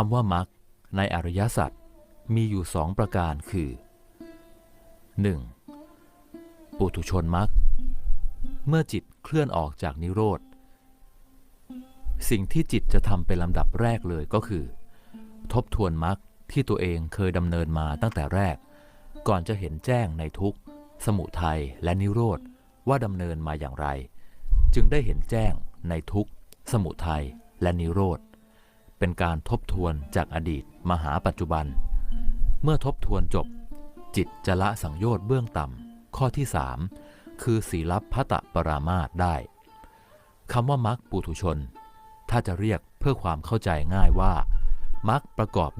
คำว่ามรรคในอริยสัจมีอยู่สองประการคือ 1. ปุถุชนมรรคเมื่อจิตเคลื่อนออกจากนิโรธ สิ่งที่จิตจะทำเป็นลำดับแรกเลยก็คือ ทบทวนมรรคที่ตัวเองเคยดำเนินมาตั้งแต่แรก ก่อนจะเห็นแจ้งในทุกสมุทัยและนิโรธว่าดำเนินมาอย่างไร จึงได้เห็นแจ้งในทุกสมุทัยและนิโรธ เป็นการทบทวนจากอดีตมาหาปัจจุบัน เมื่อทบทวนจบ จิตจะละสังโยชน์เบื้องต่ำข้อที่สามคือศีลพัตะปรามาตได้คำว่ามรรคปุถุชน ถ้าจะเรียกเพื่อความเข้าใจง่ายว่ามรรคประกอบ